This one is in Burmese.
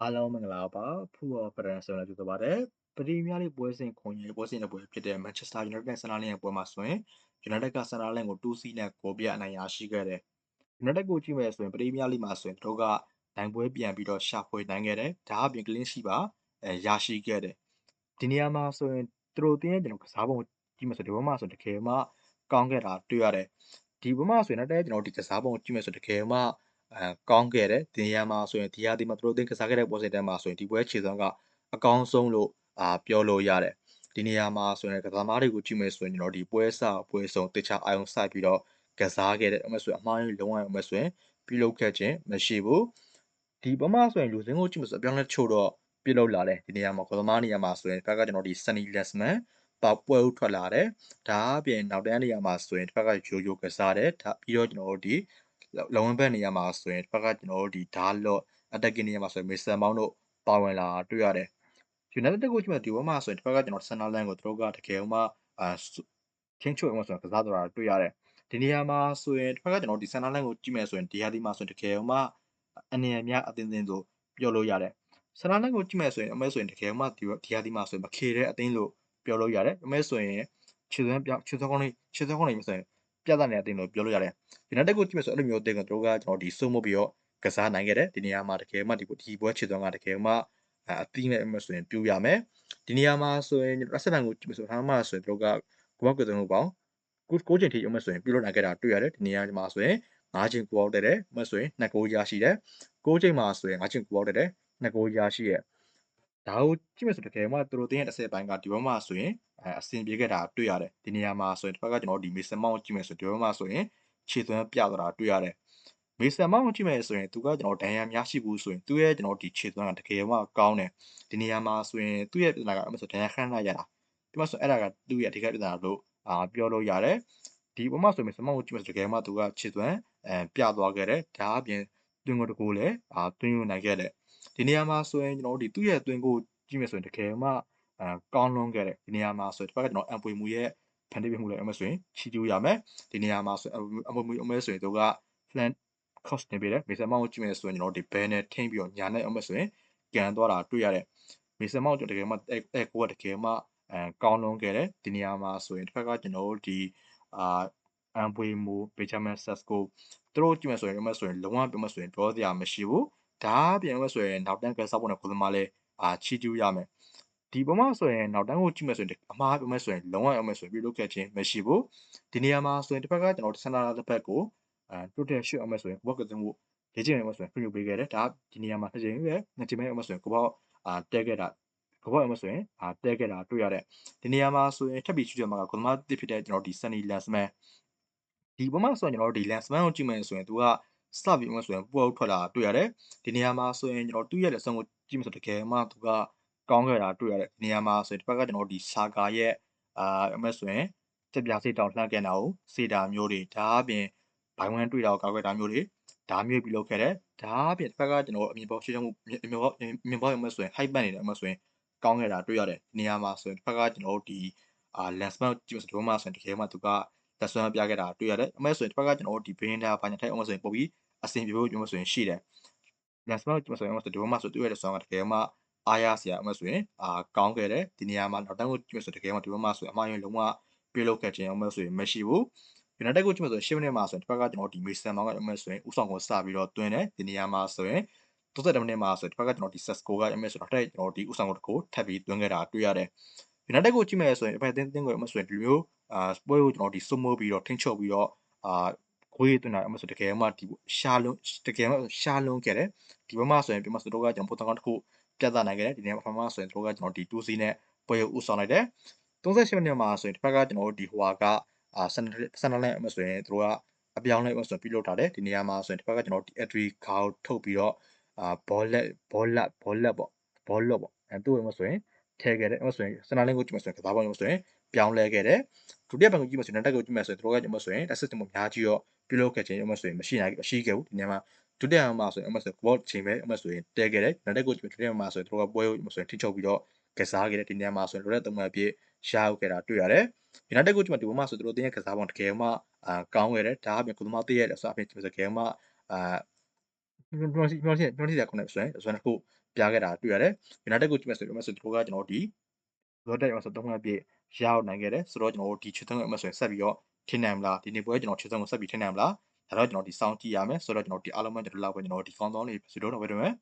အားလုံးမင်္ဂလာပါဖူအော်ဖရန်ဆိုလာကြတော့ပါတယ်ပရီးမီးယားလိပွဲစဉ်ခွန်ကြီးပွဲစဉ်တစ်ပွဲဖြစ်တဲ့မန်ချက်စတာယူနိုက်တက်ဆန်နာလင်းရဲ့ပွဲမှာဆိုရင်ယူနိုက်တက်ကဆန်နာလင်းကို2စီးနဲ့ကိုပြအနိုင်ရရှိခဲ့တယ်ယူနိုက်တက်ကိုကြည့်မယ်ဆိုရင်ပရီးမီးယားလိမှာဆိုရင်တို့ကနိုင်ပွဲပြန်ပြီးတော့ရှာဖွေနိုင်ခဲ့တယ်ဒါအပြင်ကလင်းရှိပါအဲရရှိခဲ့တယ်ဒီနေရာမှာဆိုရင်သူတို့တင်းရဲ့ကျွန်တော်ကစားပုံကြည့်မယ်ဆိုဒီဘက်မှာဆိုတကယ်မှကောင်းခဲ့တာတွေ့ရတယ်ဒီဘက်မှာဆိုရင်လည်းကျွန်တော်ဒီကစားပုံကြည့်မယ်ဆိုတကယ်မှ အဲကောင်းခဲ့တယ်ဒီနေရာမှာဆိုရင်ဒီဟာဒီမှာသူတို့တင်းကစားခဲ့တဲ့ပွဲစဉ်တန်းမှာဆိုရင်ဒီပွဲခြေစွမ်းကအကောင်းဆုံးလို့အာပြောလို့ရတယ်ဒီနေရာမှာဆိုရင်ကစားသမားတွေကိုကြည့်မယ်ဆိုရင်ကျွန်တော်ဒီပွဲစပွဲဆုံးတခြားအာယုံစိုက်ပြီးတော့ကစားခဲ့တဲ့အမှဆိုရင်အမှားကြီးလုံးဝအမှဆိုရင်ပြုလုပ်ခဲ့ခြင်းမရှိဘူးဒီဘမဆိုရင်လူစင်းကိုကြည့်မယ်ဆိုအပြောင်းလဲချို့တော့ပြုလုပ်လာတယ်ဒီနေရာမှာကစားသမားနေရာမှာဆိုရင်ဘက်ကကျွန်တော်ဒီ Sunny Lesman ပေါပွဲဥထွက်လာတယ်ဒါအပြင်နောက်တန်းနေရာမှာဆိုရင်တစ်ဖက်ကရိုးရိုးကစားတယ်ဒါပြီးတော့ကျွန်တော်တို့ဒီ လုံဝန်းဘက်နေရာမှာဆိုရင်တစ်ဖက်ကကျွန်တော်တို့ဒီဓာလော့ attacking နေရာမှာဆိုရင်မေဆန်မောင်းတို့ပါဝင်လာတွေ့ရတယ် United ကိုကြည့်မယ်ဒီဘက်မှာဆိုရင်တစ်ဖက်ကကျွန်တော် Center Line ကိုသူတို့ကတကယ်မှအာချင်းချို့အောင်ဆိုကစားတော့တာတွေ့ရတယ်ဒီနေရာမှာဆိုရင်တစ်ဖက်ကကျွန်တော်ဒီ Center Line ကိုကြည့်မယ်ဆိုရင်ဒီဟာဒီမှာဆိုရင်တကယ်မှအနေအများအသင်းသင်းဆိုပြောလို့ရတယ် Center Line ကိုကြည့်မယ်ဆိုရင်အမဲဆိုရင်တကယ်မှဒီဒီဟာဒီမှာဆိုရင်မခေတဲ့အသင်းလို့ပြောလို့ရတယ်အမဲဆိုရင်ခြေစွမ်းပြောခြေစွမ်းကောင်းလေးခြေစွမ်းကောင်းလေးဆိုရင် ပြသနေတဲ့အသင်းလို့ပြောလို့ရတယ် United ကိုကြည့်မယ်ဆိုအဲ့လိုမျိုးအသင်းကတို့ကကျွန်တော်ဒီစုံမပြီးတော့ကစားနိုင်ခဲ့တယ်ဒီနေရာမှာတကယ်မှဒီဒီပွဲခြေစွမ်းကတကယ်မှအသီးနဲ့အမဆိုရင်ပြူရမယ်ဒီနေရာမှာဆိုရင်ရက်စတန်ကိုကြည့်မယ်ဆိုထားမှဆိုရင်တို့ကကိုဘော့ကတုံးလို့ပေါ့ကိုကိုချိန်ထိအမဆိုရင်ပြုလုပ်နိုင်ခဲ့တာတွေ့ရတယ်ဒီနေရာမှာဆိုရင်၅ချိန်ကိုပေါက်တက်တယ်အမဆိုရင်2ဂိုးရရှိတယ်6ချိန်မှာဆိုရင်5ချိန်ကိုပေါက်တက်တယ်2ဂိုးရရှိရဲ့ ဒါကိုကြည့်မယ်ဆိုတကယ်မှသူတို့တင်းရဲ့30ပိုင်းကဒီဘက်မှာဆိုရင်အဲအဆင်ပြေခဲ့တာတွေ့ရတယ်ဒီနေရာမှာဆိုရင်တစ်ဖက်ကကျွန်တော်ဒီမေဆန်မောင်းကြည့်မယ်ဆိုဒီဘက်မှာဆိုရင်ခြေသွမ်းပြသွားတာတွေ့ရတယ်မေဆန်မောင်းကြည့်မယ်ဆိုရင်သူကကျွန်တော်ဒဏ်ရာများရှိဘူးဆိုရင်သူ့ရဲ့ကျွန်တော်ဒီခြေသွမ်းကတကယ်မှကောင်းတယ်ဒီနေရာမှာဆိုရင်သူ့ရဲ့ပြဿနာကအမှဆိုဒဏ်ရာခန့်လိုက်ရတာဒီမှာဆိုအဲ့ဒါကသူ့ရဲ့အဓိကပြဿနာလို့အာပြောလို့ရတယ်ဒီဘက်မှာဆိုရင်မေဆန်မောင်းကိုကြည့်မယ်ဆိုတကယ်မှသူကခြေသွမ်းအဲပြသွားခဲ့တယ်ဒါအပြင်တွင်ကိုတကိုးလည်းအာတွင်ယူနိုင်ခဲ့တယ် ဒီနေရာမှာဆိုရင်ကျွန်တော်တို့ဒီသူ့ရဲ့တွင်ကိုကြည့်မယ်ဆိုရင်တကယ်မှအဲကောင်းလွန်ခဲ့တယ်ဒီနေရာမှာဆိုရင်တစ်ဖက်ကကျွန်တော်အံပွေမူရဲ့ဖန်တီးပြမှုလည်းအမဆိုရင်ချီကျူးရမယ်ဒီနေရာမှာဆိုအမမူအမဲဆိုရင်တို့က plan cost နေပေးတယ်မေဆန်မောင်းကိုကြည့်မယ်ဆိုရင်ကျွန်တော်ဒီ ban နဲ့ထိမ့်ပြီးတော့ညာနဲ့အမဆိုရင်ကန်သွားတာတွေ့ရတယ်မေဆန်မောင်းကျွန်တော်တကယ်မှအဲကိုကတကယ်မှအဲကောင်းလွန်ခဲ့တယ်ဒီနေရာမှာဆိုရင်တစ်ဖက်ကကျွန်တော်တို့ဒီအာအမ်ပွေမူဘေချာမန်ဆက်ကိုသူတို့ကြည့်မယ်ဆိုရင်အမဆိုရင်လုံးဝပြမဆိုရင်ပြောစရာမရှိဘူး ဒါပြင်မဆိုရင်နောက်တန်းကစားဖို့နဲ့ကိုသမားလေးအာချီကျူးရမယ်ဒီပုံမှာဆိုရင်နောက်တန်းကိုကြည့်မယ်ဆိုရင်အမှားပြောမယ်ဆိုရင်လုံးဝအောင်မယ်ဆိုရင်ပြုလုပ်ခဲ့ခြင်းမရှိဘူးဒီနေရာမှာဆိုရင်တစ်ဖက်ကကျွန်တော်စင်တာတစ်ဖက်ကိုအဲတိုတယ်ရှုအောင်မယ်ဆိုရင်ဘော့ကတင်မှုလေ့ကျင့်အောင်မယ်ဆိုရင်ပြုလုပ်ပေးခဲ့တယ်ဒါဒီနေရာမှာနှစ်ချိန်ပဲနှစ်ချိန်ပဲအောင်မယ်ဆိုရင်ကိုပေါ့အာတဲခဲ့တာကိုပေါ့အောင်မယ်ဆိုရင်အာတဲခဲ့တာတွေ့ရတဲ့ဒီနေရာမှာဆိုရင်ထပ်ပြီးချူချမှာကကိုသမားတစ်ဖြစ်တဲ့ကျွန်တော်ဒီ Sunny Lansman ဒီပုံမှာဆိုရင်ကျွန်တော်ဒီ Lansman ကိုကြည့်မယ်ဆိုရင်သူက စပြီးမှဆိုရင်ပူအောင်ထွက်လာတွေ့ရတယ်ဒီနေရာမှာဆိုရင်ကျွန်တော်သူ့ရဲ့လက်ဆုံးကိုကြည့်မယ်ဆိုတကယ်မှသူကကောင်းခဲ့တာတွေ့ရတယ်နေရာမှာဆိုရင်တစ်ဖက်ကကျွန်တော်ဒီဆာကာရဲ့အာအမဆိုရင်တက်ပြစိတ်တောင်လှမ်းကန်တာကိုစေတာမျိုးတွေဒါအပြင်ဘိုင်ဝမ်တွေ့တာကိုကောက်ခဲ့တာမျိုးတွေဒါမျိုးပြုလုပ်ခဲ့တယ်ဒါအပြင်တစ်ဖက်ကကျွန်တော်အမြင်ပေါ်ရှင်းမှုအမြင်ပေါ်အမြင်ပေါ်အမဆိုရင် hype ပတ်နေတယ်အမဆိုရင်ကောင်းခဲ့တာတွေ့ရတယ်နေရာမှာဆိုရင်တစ်ဖက်ကကျွန်တော်ဒီအာ lens mount ကြည့်ဆိုတော့မှဆိုရင်တကယ်မှသူကလက်ဆွမ်းပြခဲ့တာတွေ့ရတယ်အမဆိုရင်တစ်ဖက်ကကျွန်တော်ဒီ brain ဒါဘာညာထိုက်အောင်ဆိုရင်ပို့ပြီး အဆင်ပြေဖို့ကျွန်တော်ဆိုရင်ရှိတယ် lens mount ကြည့်ဆိုရင်အမဆိုဒီဘက်မှာဆိုတွေ့ရတဲ့ဆောင်းကတကယ်မှအားရစရာအမှဆိုရင်အာကောင်းခဲ့တယ်ဒီနေရာမှာနောက်တန်းကိုကြည့်မယ်ဆိုတကယ်မှဒီဘက်မှာဆိုအမှားရင်လုံးဝပြေလို့ခဲ့ခြင်းအမှဆိုရင်မရှိဘူး United ကိုကြည့်မယ်ဆို10မိနစ်မှာဆိုရင်တစ်ဖက်ကကျွန်တော်ဒီ Mason Mount ကအမှဆိုရင်ဥဆောင်ကိုစပြီးတော့တွင်းတယ်ဒီနေရာမှာဆိုရင်30မိနစ်မှာဆိုရင်တစ်ဖက်ကကျွန်တော်ဒီ Sesco ကအမှဆိုတော့တဲ့ကျွန်တော်ဒီဥဆောင်ကိုတကိုထပ်ပြီးတွင်းခဲ့တာတွေ့ရတယ် United ကိုကြည့်မယ်ဆိုရင်အဖက်အသင်းတင်းကိုအမှဆိုရင်ဒီမျိုးအာပွဲကိုကျွန်တော်ဒီစုမိုးပြီးတော့ထိန်းချုပ်ပြီးတော့အာ ခွေးတွင်တာအမှဆိုတကယ်မှဒီရှာလုံးတကယ်မှရှာလုံးခဲ့တယ်ဒီဘက်မှာဆိုရင်ပြမစတော့ကကျွန်တော်ပုံတကောင်တစ်ခုပြသနိုင်ခဲ့တယ်ဒီနေ့ပထမဆိုရင်တို့ကကျွန်တော်ဒီ2စီးနဲ့ပွဲကိုဥဆောင်လိုက်တယ်38မိနစ်မှာဆိုရင်တစ်ဖက်ကကျွန်တော်တို့ဒီဟိုဟာကအာဆန်ဆန်နယ်အမဆိုရင်တို့ကအပြောင်းလဲအမဆိုပြုလုပ်ထားတယ်ဒီနေရာမှာဆိုရင်တစ်ဖက်ကကျွန်တော်ဒီ entry ခါကိုထုတ်ပြီးတော့အာဘောလက်ဘောလက်ဘောလက်ပေါ့ဘောလော့ပေါ့အဲသူ့အမဆိုရင်ထဲခဲ့တယ်အမဆိုရင်စနာလင်းကိုကြည့်မှဆိုရင်ကစားပေါ်အမဆိုရင်ပြောင်းလဲခဲ့တယ် ဒုတိယဘက်ကိုကြည့်မှဆိုရင်တက်ကိုကြည့်မှဆိုရင်တို့ကကြည့်မှဆိုရင် assist မှုအများကြီးရောပြုလုပ်ခဲ့ခြင်းအမဆိုရင်မရှိနိုင်မရှိခဲ့ဘူးဒီနေရာမှာဒုတိယမှာဆိုရင်အမဆိုဘောချိန်ပဲအမဆိုရင်တဲခဲ့တယ်နောက်တစ်ခုဒုတိယမှာဆိုရင်တို့ကပွဲကိုဆိုရင်ထိချုပ်ပြီးတော့ကစားခဲ့တယ်ဒီနေရာမှာဆိုရင်လိုတဲ့သုံးမှပြည့်ရှားဟုတ်ခဲ့တာတွေ့ရတယ်ဒီနောက်တစ်ခုကျမှဒီဘက်မှာဆိုတို့တင်းရဲ့ကစားပုံတကယ်မှအာကောင်းခဲ့တယ်ဒါအပြင်ကုသမားတည့်ရဲ့ဆိုအပြင်ဒီစကယ်မှအာပြောစီပြောစီပြောစီရခုနဆိုရင်ဆိုရင်တစ်ခုပြခဲ့တာတွေ့ရတယ်။ United ကိုကြည့်မယ်ဆိုရင်ဆိုသူတို့ကကျွန်တော်တို့ဒီလောတက်ရောဆို3ခွင့်အပြည့် ရအောင်နိုင်ခဲ့တယ်ဆိုတော့ကျွန်တော်တို့ဒီချွတ်သွင်းအမှတ်ဆိုရင်ဆက်ပြီးတော့ထင်နိုင်မလားဒီနေ့ပွဲကျွန်တော်ချွတ်သွင်းကိုဆက်ပြီးထင်နိုင်မလားဒါတော့ကျွန်တော်ဒီစောင်းကြည့်ရမယ်ဆိုတော့ကျွန်တော်ဒီအားလုံးပဲကျွန်တော်လောက်ပဲကျွန်တော်ဒီကောင်းကောင်းလေးဆိုတော့တော့ပဲတွေ့မယ်